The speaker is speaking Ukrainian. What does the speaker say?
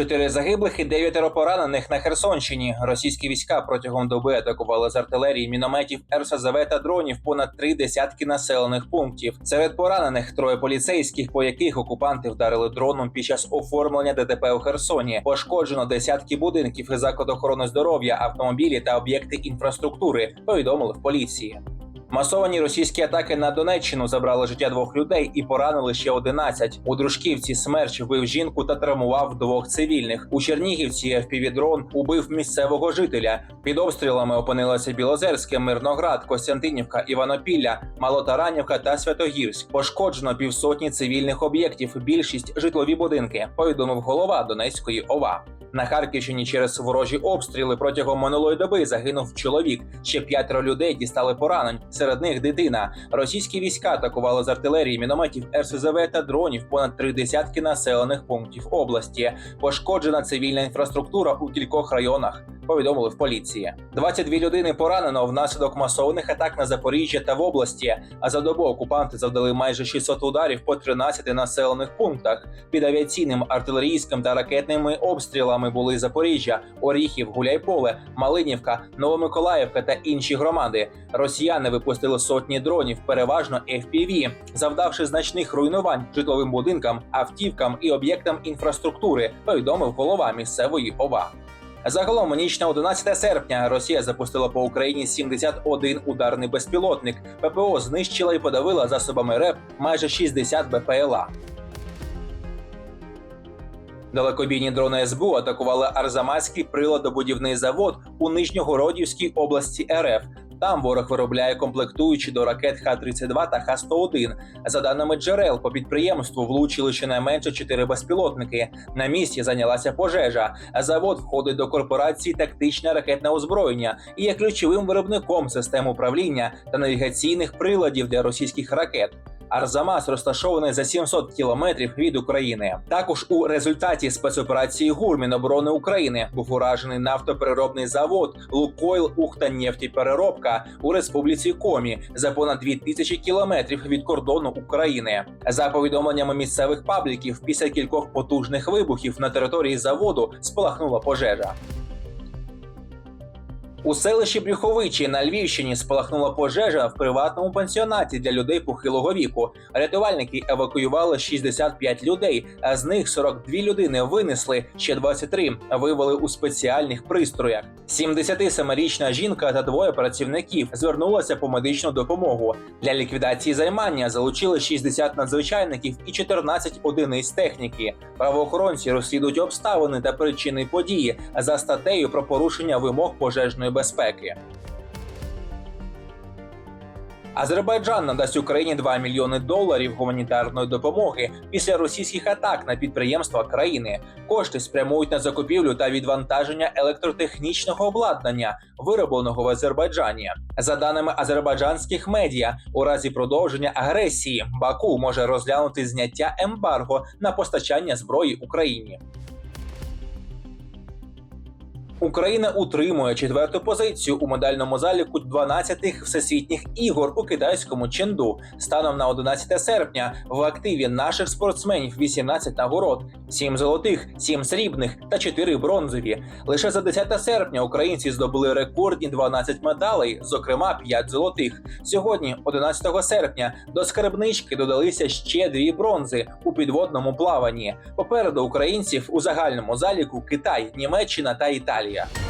Чотири загиблих і дев'ятеро поранених на Херсонщині. Російські війська протягом доби атакували з артилерії, мінометів, РСЗВ та дронів понад три десятки населених пунктів. Серед поранених троє поліцейських, по яких окупанти вдарили дроном під час оформлення ДТП у Херсоні. Пошкоджено десятки будинків і заклад охорони здоров'я, автомобілі та об'єкти інфраструктури. Повідомили в поліції. Масовані російські атаки на Донеччину забрали життя двох людей і поранили ще 11. У Дружківці смерч вбив жінку та травмував двох цивільних. У Чернігівці FPV-дрон убив місцевого жителя. Під обстрілами опинилися Білозерське, Мирноград, Костянтинівка, Іванопілля, Малотаранівка та Святогірськ. Пошкоджено півсотні цивільних об'єктів, більшість житлові будинки. Повідомив голова Донецької ОВА. На Харківщині через ворожі обстріли протягом минулої доби загинув чоловік. Ще п'ятеро людей дістали поранень. Серед них дитина. Російські війська атакували з артилерії, мінометів, РСЗВ та дронів понад три десятки населених пунктів області. Пошкоджена цивільна інфраструктура у кількох районах. Повідомили в поліції. 22 людини поранено внаслідок масованих атак на Запоріжжя та в області. А за добу окупанти завдали майже 600 ударів по 13 населених пунктах. Під авіаційним, артилерійським та ракетними обстрілами були Запоріжжя, Оріхів, Гуляйполе, Малинівка, Новомиколаївка та інші громади. Росіяни випустили сотні дронів, переважно FPV, завдавши значних руйнувань житловим будинкам, автівкам і об'єктам інфраструктури. Повідомив голова місцевої ОВА. Загалом нічна ніч на 11 серпня Росія запустила по Україні 71 ударний безпілотник. ППО знищила і подавила засобами РЕП майже 60 БПЛА. Далекобійні дрони СБУ атакували Арзамаський приладобудівний завод у Нижньогородівській області РФ. Там ворог виробляє комплектуючі до ракет Х-32 та Х-101. За даними джерел, по підприємству влучили щонайменше чотири безпілотники. На місці зайнялася пожежа. Завод входить до корпорації тактичне ракетне озброєння і є ключовим виробником систем управління та навігаційних приладів для російських ракет. Арзамас розташований за 700 кілометрів від України. Також у результаті спецоперації ГУР Міноборони України був уражений нафтопереробний завод Лукойл Ухтанефтіпереробка у республіці Комі за понад 2000 кілометрів від кордону України. За повідомленнями місцевих пабліків, після кількох потужних вибухів на території заводу спалахнула пожежа. У селищі Брюховичі на Львівщині спалахнула пожежа в приватному пансіонаті для людей похилого віку. Рятувальники евакуювали 65 людей, а з них 42 людини винесли, ще 23 вивели у спеціальних пристроях. 77-річна жінка та двоє працівників звернулися по медичну допомогу. Для ліквідації займання залучили 60 надзвичайників і 14 одиниць техніки. Правоохоронці розслідують обставини та причини події за статтею про порушення вимог пожежної безпеки. Азербайджан надасть Україні 2 мільйони доларів гуманітарної допомоги після російських атак на підприємства країни. Кошти спрямують на закупівлю та відвантаження електротехнічного обладнання, виробленого в Азербайджані. За даними азербайджанських медіа, у разі продовження агресії Баку може розглянути зняття ембарго на постачання зброї Україні. Україна утримує четверту позицію у медальному заліку 12-х всесвітніх ігор у китайському Ченду. Станом на 11 серпня в активі наших спортсменів 18 нагород, 7 золотих, 7 срібних та 4 бронзові. Лише за 10 серпня українці здобули рекордні 12 медалей, зокрема 5 золотих. Сьогодні, 11 серпня, до скарбнички додалися ще дві бронзи у підводному плаванні. Попереду українців у загальному заліку Китай, Німеччина та Італія. Italia.